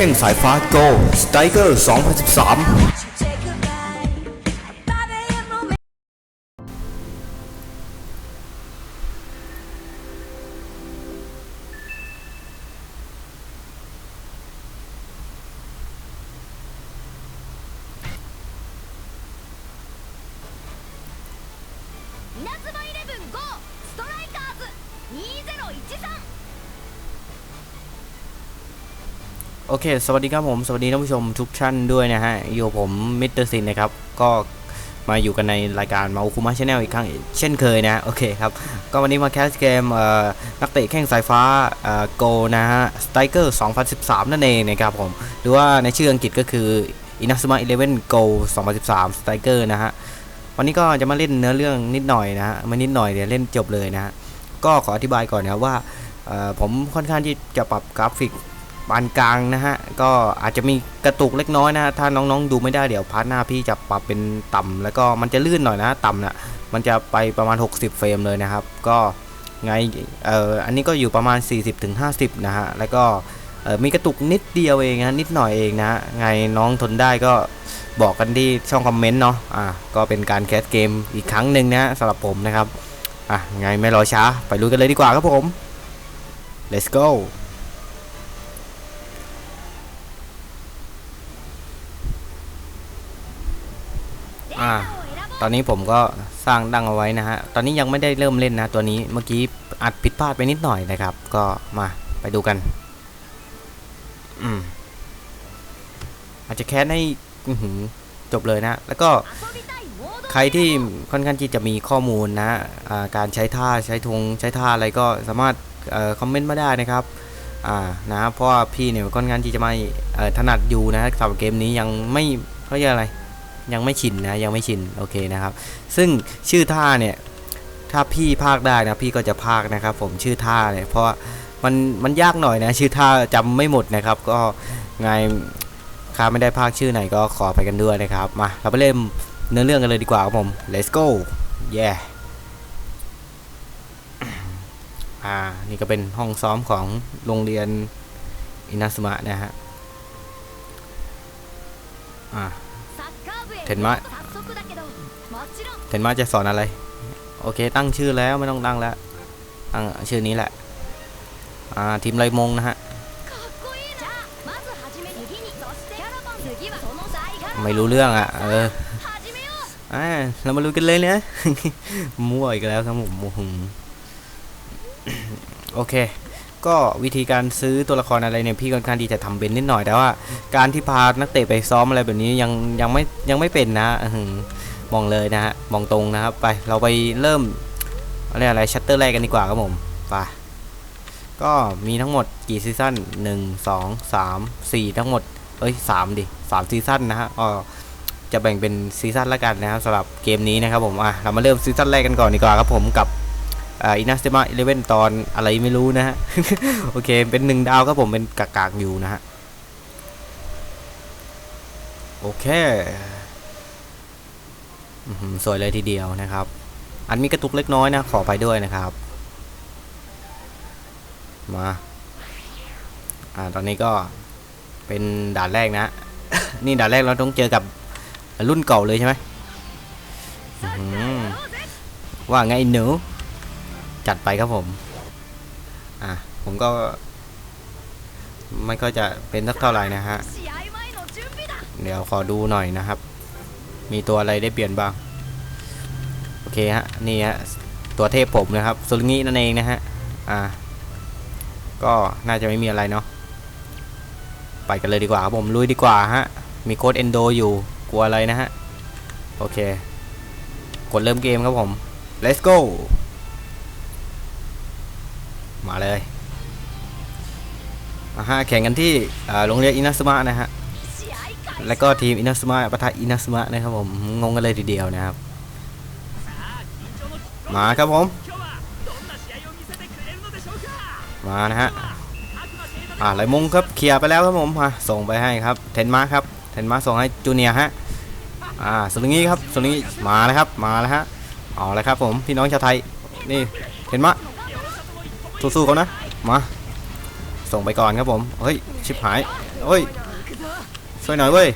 เข้งสายฟ้าโกสไตเกอร์ 2013 โอเค สวัสดีครับผม สวัสดีท่านผู้ชมทุกท่านด้วยนะฮะ อยู่ผมมิสเตอร์ซินนะครับ ก็มาอยู่กันในรายการมาอุคุมะชาแนลอีกครั้งเช่นเคยนะ โอเคครับ ก็วันนี้มาแคสเกมเอ่อนักเตะแข้งสายฟ้าเอ่อโกนะฮะ สไตเกอร์2013 นั่นเองนะครับผม หรือว่าในชื่ออังกฤษก็คือ Inazuma Eleven Go 2013 Striker นะฮะ วันนี้ก็จะมาเล่นเนื้อเรื่องนิดหน่อยนะฮะมานิดหน่อยเดี๋ยวเล่นจบเลยนะฮะ ก็ขออธิบายก่อนนะว่าผมค่อนข้างที่จะปรับกราฟิก ปานกลางนะฮะ ก็อาจจะมีกระตุกเล็กน้อยนะฮะ ถ้าน้องๆดูไม่ได้เดี๋ยวพาร์ทหน้าพี่จะปรับเป็นต่ำแล้วก็มันจะลื่นหน่อยนะต่ำน่ะมันจะไปประมาณ 60 เฟรมเลยนะครับ ก็ไงเอ่ออันนี้ก็อยู่ประมาณ 40-50 นะฮะ แล้วก็มีกระตุกนิดเดียวเองนะนิดหน่อยเองนะฮะไงน้องทนได้ก็บอกกันที่ช่องคอมเมนต์เนาะอะก็เป็นการแคสเกมอีกครั้งหนึ่งนะฮะสำหรับผมนะครับอะไงไม่รอช้า ไปลุยกันเลยดีกว่าครับผม let's go ่า ตอนนี้ผมก็สร้างดังเอาไว้นะฮะ ตอนนี้ยังไม่ได้เริ่มเล่นนะ ตัวนี้เมื่อกี้อัดผิดพลาดไปนิดหน่อยนะครับ ก็มาไปดูกัน อืม อาจจะแคสให้จบเลยนะ แล้วก็ใครที่ค่อนข้างที่จะมีข้อมูลนะะการใช้ท่าใช้ทงใช้ท่าอะไรก็สามารถคอมเมนต์มาได้นะครับอ่านะเพราะว่าพี่เนี่ยค่อนข้างที่จะไม่ถนัดอยู่นะสำหรับเกมนี้ยังไม่เขาเรียกอะไร ยังไม่ชินนะยังไม่ชินโอเคนะครับ ซึ่งชื่อท่าเนี่ยถ้าพี่ภาคได้นะพี่ก็จะภาคนะครับ ผมชื่อท่าเนี่ยเพราะมันมันยากหน่อยนะ ชื่อท่าจำไม่หมดนะครับ ก็ไงใครไม่ได้ภาคชื่อไหนก็ขอไปกันด้วยนะครับ มาเราไปเล่นเนื้อเรื่องกันเลยดีกว่าครับผม let's go yeah อ่านี่ก็เป็นห้องซ้อมของโรงเรียนอินาสมะนะฮะอ่า เทนมะเทนมะจะสอนอะไร โอเค ตั้งชื่อแล้วไม่ต้องตั้งแล้วตั้งชื่อนี้แหละอ่าทีมไรมงนะฮะไม่รู้เรื่องอะเอออ่าเรามารู้กันเลยเนะมั่วอีกแล้วครับผมโอเค ก็วิธีการซื้อตัวละครอะไรเนี่ยพี่ค่อนข้างที่จะทำเป็นนิดหน่อยแต่ว่า การที่พานักเตะไปซ้อมอะไรแบบนี้ยังยังไม่ยังไม่เป็นนะมองเลยนะฮะมองตรงนะครับไปเราไปเริ่มอะไรอะไรชัตเตอร์แรกกันดีกว่าครับผมไปก็มีทั้งหมดกี่ซีซั่นหนึ่งสองสามสี่ทั้งหมดเอ้ยสามดิสามซีซั่นนะฮะก็จะแบ่งเป็นซีซั่นละกันนะครับสำหรับเกมนี้นะครับผมอะเรามาเริ่มซีซั่นแรกกันก่อนดีกว่าครับผมกับ อินาสเตมาอีเลเว่นตอนอะไรไม่รู้นะฮะ โอเค เป็นหนึ่งดาวครับผมเป็นกากากๆอยู่นะฮะ โอเคสวยเลยทีเดียวนะครับ อันมีกระตุกเล็กน้อยนะ ขอไปด้วยนะครับ มาอ่าตอนนี้ก็เป็นด่านแรกนะ นี่ด่านแรกเราต้องเจอกับรุ่นเก่าเลยใช่ไหมว่าไงหนู จัดไปครับผม อะ ผมก็ ไม่ก็จะเป็นสักเท่าไหร่นะฮะ เดี๋ยวขอดูหน่อยนะครับ มีตัวอะไรได้เปลี่ยนบ้าง โอเคฮะ นี่ฮะ ตัวเทพผมนะครับสุลงี้นั่นเองนะฮะ อะก็น่าจะไม่มีอะไรเนาะ ไปกันเลยดีกว่าครับผม ลุยดีกว่าฮะ มีโค้ดเอนโดอยู่ กลัวอะไรนะฮะ โอเค กดเริ่มเกมครับผม let's go มาเลยมาฮะแข่งกันที่โรงเรียนอินาสมะนะฮะแล้วก็ทีมอินาสมะประทะอินาสมะนะครับผมงงกันเลยทีเดียวนะครับ มาครับผม มานะฮะอ่าไหลมงครับเคลียร์ไปแล้วครับผมมาส่งไปให้ครับเทนมาครับเทนมาส่งให้จูเนียฮะอ่าสลิงี้ครับสลิงี้มาแล้วครับมาแล้วฮะเอาละครับผมพี่น้องชาวไทยนี่เทนมา สู้ๆเขานะ มา ส่งไปก่อนครับผม เฮ้ย ชิบหายโอ้ย ช่วยหน่อยเว้ย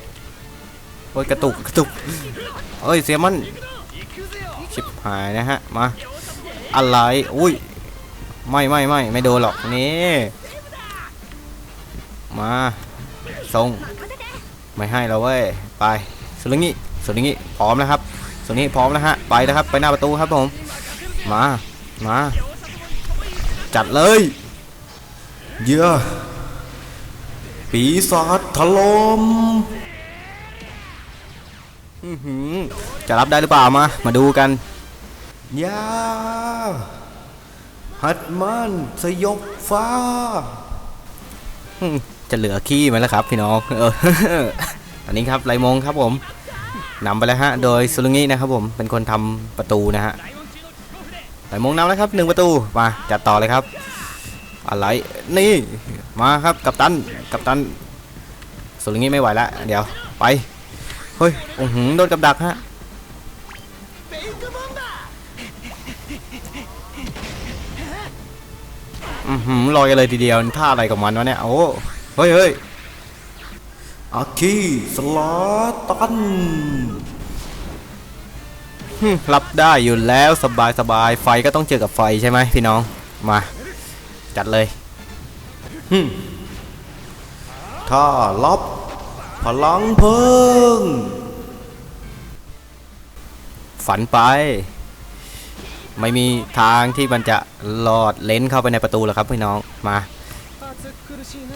โอ้ย กระตุก กระตุกเอ้ย เสียมัน ชิบหายนะฮะ มา อะไร อุ้ย ไม่ไม่ไม่ไม่โดนหรอก นี่ มาส่งไม่ให้เราเว้ย ไปสุริงิสุริงิพร้อมนะครับสุริงิพร้อมแล้วฮะ ไปนะครับ ไปหน้าประตูครับผม มา มา จัดเลยเยอะปีศาจถล่มจะรับได้หรือเปล่ามา มาดูกันยาฮัดมันสยบฟ้า จะเหลือขี้ไหมล่ะครับ พี่น้องเอออันนี้ครับไรมงครับผมนำไปแล้วฮะ โดยสุรุงินะครับผมเป็นคนทำประตูนะฮะ ไรมงนำแล้วครับหนึ่งประตูมาจัดต่อเลยครับอะไรนี่มาครับกัปตันกัปตันสุรุงิไม่ไหวแล้วเดี๋ยวไปเฮ้ยโอ้โหโดนกับดักฮะอือหือลอยกันเลยทีเดียวท่าอะไรกับมันวะเนี่ยโอ้เฮ้ยเฮ้ยอาคีสลาตัน รับได้อยู่แล้วสบายสบายไฟก็ต้องเจอกับไฟใช่ไหมพี่น้องมา จัดเลยหึถ้าล็อบพลังเพิ่ง ฝันไป ไม่มีทางที่มันจะลอดเลนเข้าไปในประตูหรอกครับพี่น้องมา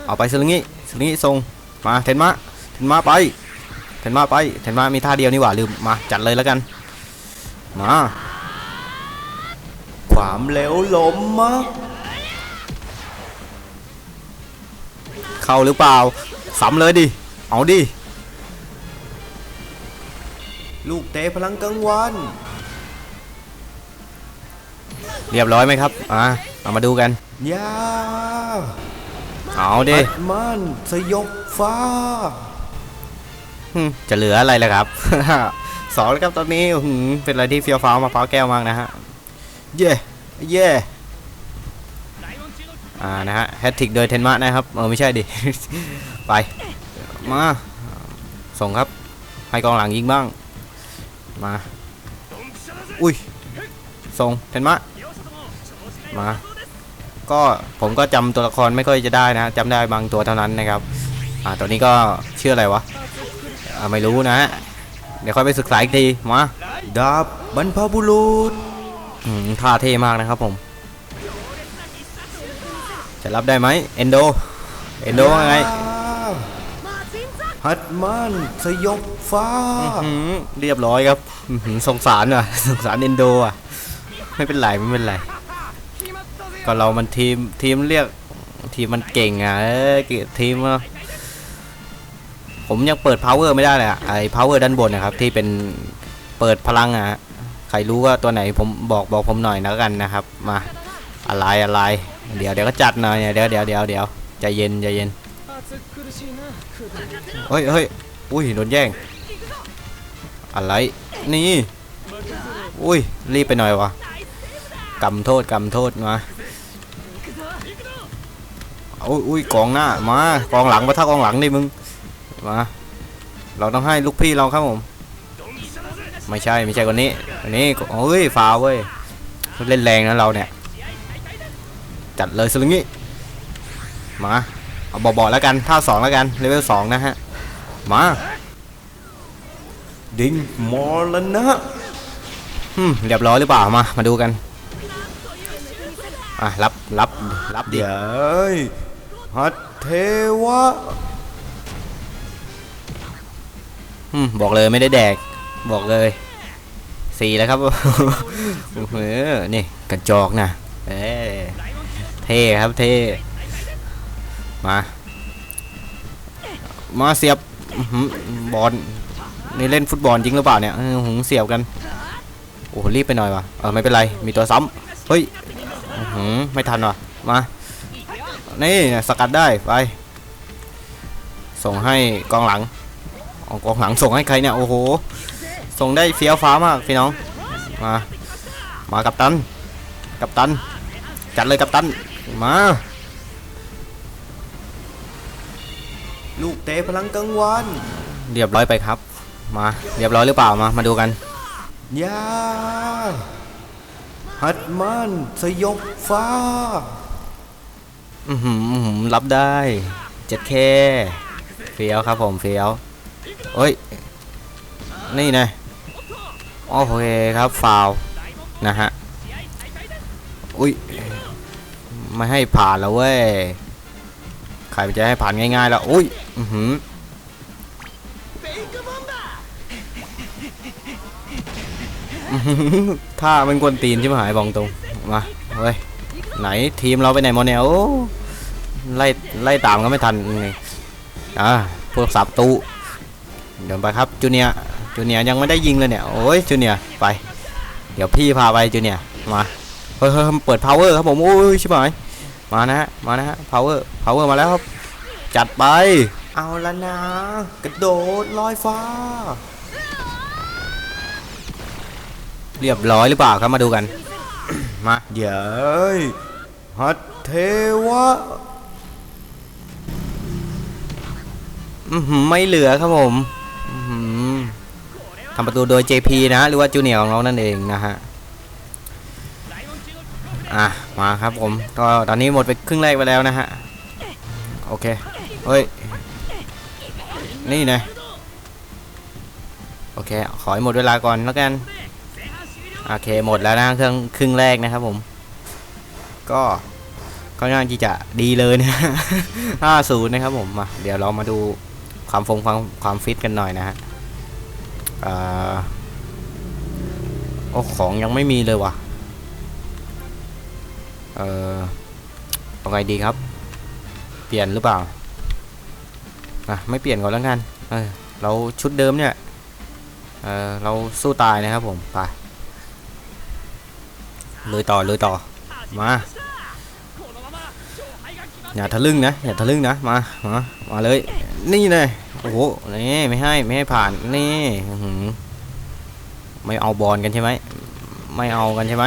เอาไปซึงงี้ซึงงี้ส่งมาเทนมะเทนมะไปเทนมะไปเทนมะมีท่าเดียวนี่หว่าลืมมาจัดเลยแล้วกัน มาความเร็วลมมะเข้าหรือเปล่าสำเลยดิ เอาดิ ลูกเตะพลังกลางวัน เรียบร้อยไหมครับ อ่าเอามาดูกันยาเอาดิมันสยบฟ้าหึจะเหลืออะไรล่ะครับ สองแล้วครับตอนนี้หือเป็นอะไรที่เฟียวฟ้าวมาฟ้าแก้วมากนะฮะ เย่เย่อ่านะฮะแฮตทริกโดยเทนมะนะครับ เออไม่ใช่ดิ ไป มา ส่งครับ ให้กองหลังยิงบ้าง มา อุ้ย ส่งเทนมะ มา ก็ผมก็จำตัวละครไม่ค่อยจะได้นะจำได้บางตัวเท่านั้นนะครับ อ่าตัวนี้ก็ชื่ออะไรวะ อ่าไม่รู้นะฮะ เดี๋ยวค่อยไปศึกษาอีกทีมาดาบบรรพบุรุษอืมท่าเท่มากนะครับผม จะรับได้ไหมเอนโด เอนโดว่าไงฮัดมันสยบฟ้าอื้อหือเรียบร้อยครับอื้อหือสงสารอะสงสารเอนโดอะ ไม่เป็นไรไม่เป็นไร ก็เรามันทีมทีมเรียกทีมมันเก่งอะเอ้ยเก่งทีมอะ ผมยังเปิด power ไม่ได้เลยอะไอ้ power ด้านบนนะครับ ที่เป็นเปิดพลังอะใครรู้ว่าตัวไหนผมบอกบอกผมหน่อยนะกันนะครับ มาอะไรอะไร เดี๋ยวเดี๋ยวก็จัดหน่อยเดี๋ยวเดี๋ยวเดี๋ยวเดี๋ยวใจเย็นใจเย็นเฮ้ยเฮ้ยอุ้ยโดนแย่ง อะไร นี่ อุ้ยรีบไปหน่อยวะกำโทษกำโทษมาอุ้ยอุ้ยกองหน้ามากองหลังมาถ้ากองหลังดิมึง มา เราต้องให้ลูกพี่เราครับผม ไม่ใช่ไม่ใช่คนนี้คนนี้ก็เฮ้ยฟาวเว้ยเล่นแรงนะเราเนี่ย จัดเลยสลึงงี้มาเอาบอๆแล้วกันท่าสองแล้วกันเลเวลสองนะฮะ มาดิงมรณะอืมเรียบร้อยหรือเปล่ามา มาดูกันอะรับรับรับเดี๋ยวฮัดเทวะ บอกเลยไม่ได้แดก บอกเลยสี่แล้วครับโอ้โหนี่กระจอกนะเอ้ยเท่ครับเท่มา มาเสียบบอลนี่เล่นฟุตบอลจริงหรือเปล่าเนี่ยหงเสียบกัน โอ้โหรีบไปหน่อยวะเออไม่เป็นไร มีตัวซ้ำเฮ้ยหือไม่ทันว่ะมา นี่สกัดได้ไป ส่งให้กองหลัง เอากองหลังส่งให้ใครเนี่ยโอ้โหส่งได้เฟี้ยวฟ้ามากพี่น้องมามากับตันกับตัน จัดเลยกับตันมาลูกเตะพลังกลางวันเรียบร้อยไปครับ มาเรียบร้อยหรือเปล่ามามาดูกันยาหัดมันสยบฟ้าอือหืออื้อหือรับได้เจ็ดเคเฟี้ยวครับผมเฟี้ยว เอ้ย นี่นะโอเคครับฟาวนะฮะ อุ้ยไม่ให้ผ่านแล้วเว้ย ใครมันจะให้ผ่านง่ายๆแล้ว อุ้ย อือหืออื้อหือถ้ามันกวนตีนใช่ไหมหายบองตรง มาเฮ้ย ไหนทีมเราไปไหนมดเนี่ยโอ้ไล่ไล่ตามก็ไม่ทันไงอ่าพวกสับตู เดี๋ยวไปครับจูเนียจูเนียยังไม่ได้ยิงเลยเนี่ยโอ้ยจูเนียไป เดี๋ยวพี่พาไปจูเนียมาเฮ้ยเฮ้ยเปิด power ครับผมโอ้ยใชิบหายมานะฮะมานะฮะ power power มาแล้วครับจัดไป เอาละนะ กระโดดลอยฟ้า เรียบร้อยหรือเปล่าครับมาดูกัน มาเย้ยหัดเทวะอือหือไม่เหลือครับผม ทำประตูโดย JP นะหรือว่าจูเนียร์ของเรานั่นเองนะฮะอะมาครับผมก็ตอนนี้หมดไปครึ่งแรกไปแล้วนะฮะโอเคเฮ้ยนี่นะโอเคขอให้หมดเวลาก่อนแล้วกันโอเคหมดแล้วนะเครื่องครึ่งแรกนะครับผม ก็ก็น่างที่จะดีเลยนะ50นะครับผมมาเดี๋ยวเรามาดูความฟงความความฟิตกันหน่อยนะฮะ อ่าโอ้ของยังไม่มีเลยว่ะ เออเอาไงดีครับ เปลี่ยนหรือเปล่าอะไม่เปลี่ยนก่อนแล้วกันเออเราชุดเดิมเนี่ย เออเราสู้ตายนะครับผม ไปเลยต่อเลยต่อ มา อย่าทะลึ่งนะ อย่าทะลึ่งนะ มา มา มาเลย นี่เลย โอ้โหนี่ไม่ให้ไม่ให้ผ่านนี่หือไม่เอาบอลกันใช่ไหมไม่เอากันใช่ไหม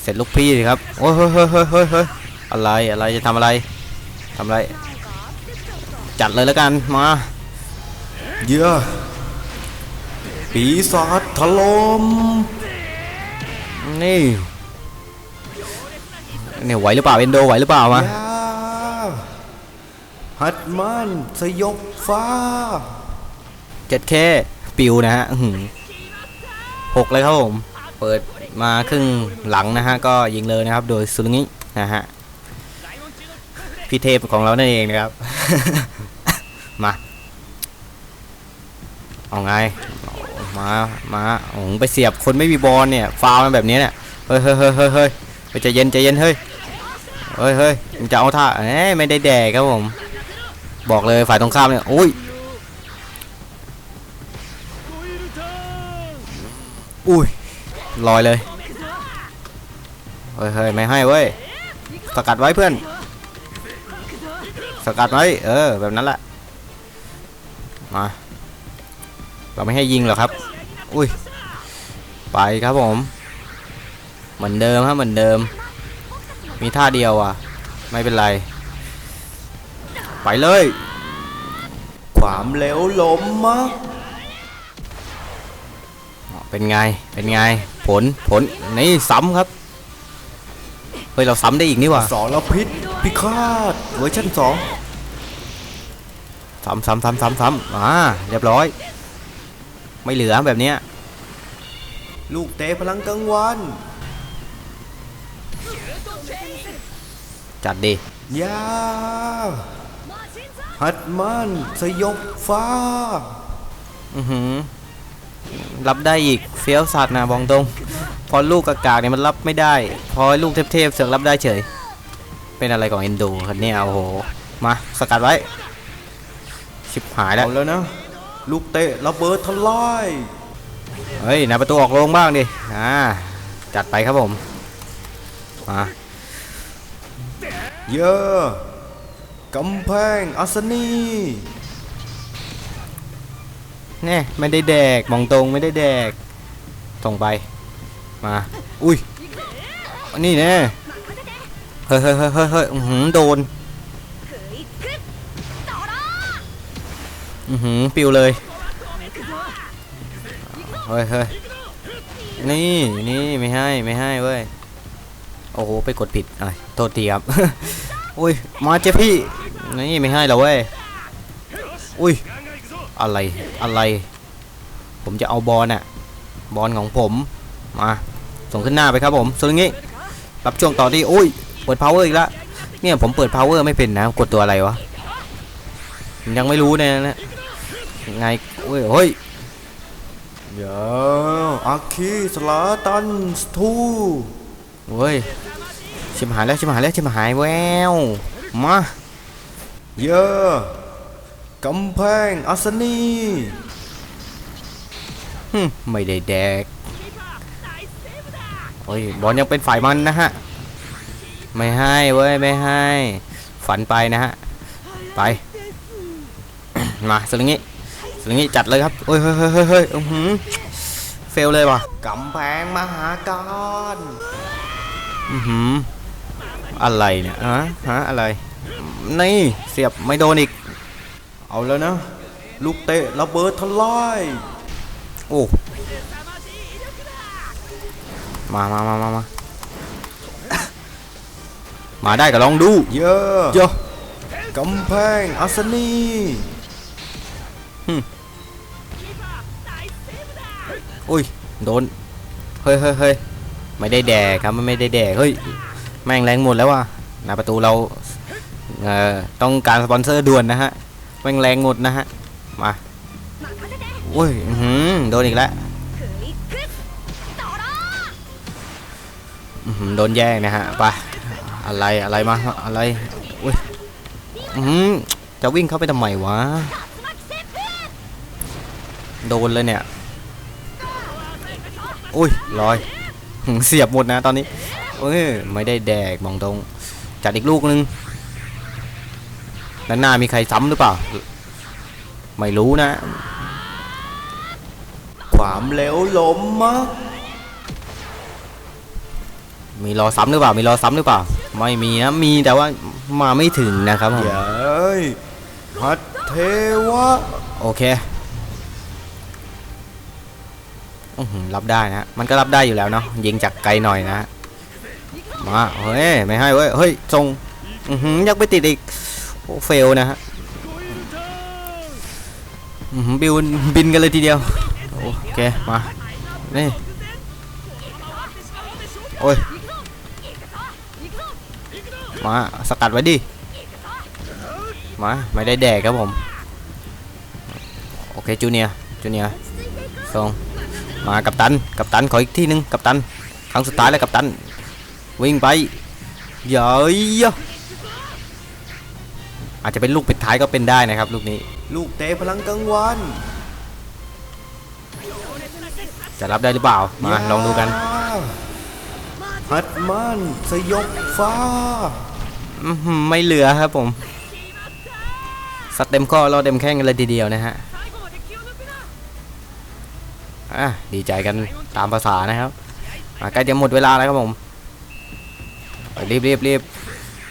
เสร็จลูกพี่สิครับโอ้ยเฮ้ยเฮ้ยเฮ้ยเฮ้ยเฮ้ยอะไรอะไรจะทำอะไรทำอะไร จัดเลยแล้วกันมาเย้ปีศาจถล่มนี่เนี่ยไหวหรือเปล่าเอนโดไหวหรือเปล่ามา ยาหัดมันสยบฟ้าเจ็ดเคปิวนะฮะหกเลยครับผม เปิดมาครึ่งหลังนะฮะ ก็ยิงเลยนะครับ โดยซุรุงินะฮะพี่เทพของเรานั่นเองนะครับ มา เอาไง มา มาโอ้ไปเสียบคนไม่มีบอลเนี่ย ฟาวล์มันแบบนี้เนี่ย เฮ้ยเฮ้ยเฮ้ยเฮ้ยเฮ้ยเยใจเย็นใจเย็นเฮ้ย เฮ้ยเฮ้ยจะเอาท่าเอ้ยไม่ได้แดกครับผม บอกเลยฝ่ายตรงข้ามเนี่ยอุ้ยอุ้ยลอยเลยเฮ้ยเฮ้ยไม่ให้เว้ยสกัดไว้เพื่อน สกัดไว้เออแบบนั้นแหละมาเราไม่ให้ยิงหรอครับ อุ้ยไปครับผม เหมือนเดิมครับเหมือนเดิม มีท่าเดียวอะ ไม่เป็นไร ไปเลย ความเหลวหลมมะเป็นไง เป็นไง ผล ผล นี่ซ้ำครับ เฮ้ย เราซ้ำได้อีกนี่หว่าสารพิษพิฆาตเวอร์ชันสองซ้ำซ้ำซ้ำซ้ำซ้ำอ่า เรียบร้อย ไม่เหลือแบบเนี้ย ลูกเตะพลังกลางวัน จัดดิยา หัดมันสยบฟ้า อือหือ รับได้อีกเฟี้ยวสัตว์นะบองตรง พอลูกกากากเนี่ยมันรับไม่ได้ พอลูกเทพๆเสือกรับได้เฉย เป็นอะไรของเอนโดครับเนี่ยโอ้โห มาสกัดไว้ ชิบหายแล้วเอาแล้วนะ ลูกเตะระเบิดทลายเฮ้ยนายประตูออกโรงบ้างดิ อ่า จัดไปครับผม มา เยอะ กำแพงอัศนีเนี่ยไม่ได้แดกมองตรงไม่ได้แดกส่งไป มา อุ้ยนี่แน่เฮ้ยเฮ้ยเฮ้ยเฮ้ยเฮ้ยอื้อหือโดน อือหือปิวเลย เฮ้ยเฮ้ยนี่นี่ไม่ให้ไม่ให้เว้ย โอ้โห ไปกดผิดอะโทษทีครับ อุ้ย มาเจ้าพี่ นี่ไม่ให้แล้วเว้ย อุ้ย อะไร อะไร ผมจะเอาบอลน่ะ บอลของผม มา ส่งขึ้นหน้าไปครับผมส่วนงี้รับช่วงต่อที่อุ้ย เปิด power อีกแล้วเนี่ยผมเปิด power ไม่เป็นนะ กดตัวอะไรวะ ยังไม่รู้เนี่ยนะไงเว้ย เฮ้ย เดี๋ยวอาคีสลาตันสทูเว้ย ชิมหายแล้วชิมหายแล้วชิมหายแววมาเยอะกำแพงอัศนีหึไม่ได้แดกเฮ้ยบอลยังเป็นฝ่ายมันนะฮะ ไม่ให้เว้ยไม่ให้ ฝันไปนะฮะ ไป มาสลิงงี้สลิงงี้จัดเลยครับเฮ้ยเฮ้ยเฮ้ยเฮ้ยเฮ้ยอื้อหือเฟลเลยว่ะกำแพงมหาการอือหือ อะไรเนี่ยฮะฮะอะไร นี่เสียบไม่โดนอีก เอาแล้วนะ ลูกเตะระเบิดทลายโอ้มามามามามามาได้ก็ลองดู เยอะเยอะกำแพงอัศนีอุ้ย โดน เฮ้ยเฮ้ยเฮ้ยไม่ได้แดกครับมันไม่ได้แดกเฮ้ย แม่งแรงหมดแล้วว่ะหน้าประตูเราเออต้องการสปอนเซอร์ด่วนนะฮะแม่งแรงหมดนะฮะมาโอ้ยหืมโดนอีกแล้วโดนแย่งนะฮะไปอะไรอะไรมาอะไรอุ้ยหืมจะวิ่งเข้าไปทำไมวะโดนเลยเนี่ยอุ้ยลอยเสียบหมดนะตอนนี้ เอ้ยไม่ได้แดกมองตรง จัดอีกลูกนึงด้านหน้ามีใครซ้ำหรือเปล่า ไม่รู้นะ ความเร็วลมมะมีรอซ้ำหรือเปล่า มีรอซ้ำหรือเปล่า ไม่มีนะ มีแต่ว่ามาไม่ถึงนะครับผมเย้ยฮัตเทวะ โอเคอื้อหือรับได้นะ มันก็รับได้อยู่แล้วเนาะยิงจากไกลหน่อยนะ มาเฮ้ยไม่ให้เว้ยเฮ้ยทรงอือหือยักไปติดอีกโอ้เฟลนะฮะอือหือบิวบินกันเลยทีเดียวโอเคมานี่โอ้ยมาสกัดไว้ดิมาไม่ได้แดกครับผมโอเคจูเนียจูเนียร์ส่งมากับตันกับตันขออีกที่หนึงกับตันครั้งสุดท้ายแล้วกับตัน วิ่งไปเย้ยอาจจะเป็นลูกปิดท้ายก็เป็นได้นะครับ ลูกนี้ ลูกเตะพลังกลางวัน จะรับได้หรือเปล่า มาลองดูกันฮัตมันสยบฟ้าอื้อหือไม่เหลือครับผมสัดเต็มข้อเราเต็มแข้งกันเลยทีเดียวนะฮะอะดีใจกันตามภาษานะครับอะใกล้จะหมดเวลาแล้วครับผมไป รีบรีบรีบ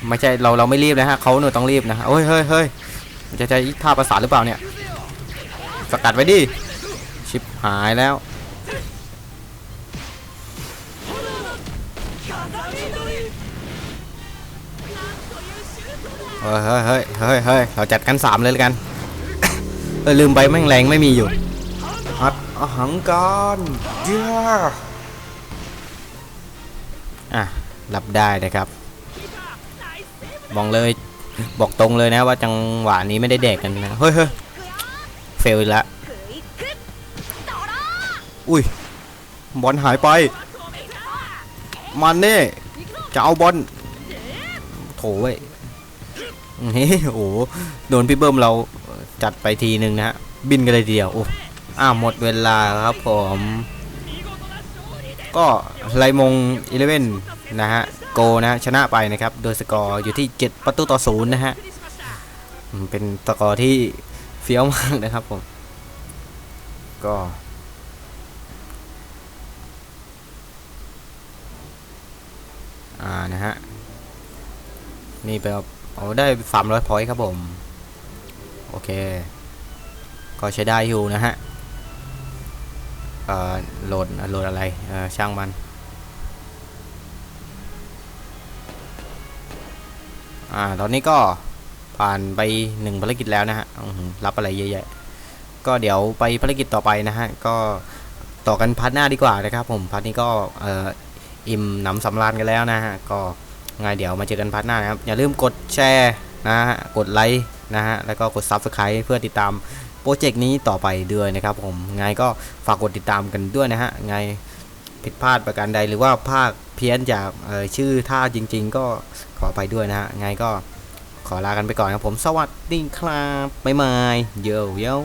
ไม่ใช่เราเราไม่รีบนะฮะเขาหนูต้องรีบนะโอ้ยเฮ้ยเฮ้ยจะใช้ท่าภาษาหรือเปล่าเนี่ยสกัดไว้ดิชิปหายแล้วเฮ้ยเฮ้ยเฮ้ยเฮ้ยเราจัดกันสามเลยกันเออลืมไปแม่งแรงไม่มีอยู่ฮัตอหังการเย้ รับได้นะครับบอกเลยบอกตรงเลยนะว่าจังหวะนี้ไม่ได้แดกกันนะเฮ้ยเฮ้ยเฟลละอุ้ยบอลหายไปมันน่จะเอาบอลโถเว้ยนี่โอ้โดนพี่เบิ้มเราจัดไปทีหนึ่งนะฮะบินกันเลยเดียวโอ้อ้าหมดเวลาครับผม ก็ไรมงอีเลเว่น นะฮะโกนะฮะชนะไปนะครับ โดยสกอร์อยู่ที่ 7 ประตูต่อศูนย์นะฮะเป็นสกอร์ที่เฟี้ยวมากนะครับผม ก็อ่านะฮะนี่ไปเอาเอาได้ 300พอยต์ครับผม โอเค ก็ใช้ได้อยู่นะฮะเอ่อโหลดโหลดอะไรเอ่อช่างมัน อ่า ตอนนี้ก็ผ่านไปหนึ่งภารกิจแล้วนะฮะรับอะไรเยอะแยะ ก็เดี๋ยวไปภารกิจต่อไปนะฮะ ก็ต่อกันพาร์ทหน้าดีกว่านะครับ ผม พาร์ทนี้ก็เอ่ออิ่มหนำสำราญกันแล้วนะฮะ ก็ไงเดี๋ยวมาเจอกันพาร์ทหน้านะครับ อย่าลืมกดแชร์นะฮะ กดไลค์นะฮะ แล้วก็กด Subscribe เพื่อติดตามโปรเจกต์นี้ต่อไปด้วยนะครับ ผม ไงก็ฝากกดติดตามกันด้วยนะฮะ ไงผิดพลาดประการใดหรือว่าภาค เพี้ยนจากชื่อท่าจริง ๆ ก็ขอไปด้วยนะฮะไงก็ขอลากันไปก่อนครับผมสวัสดีครับบ๊ายบายเยวเยว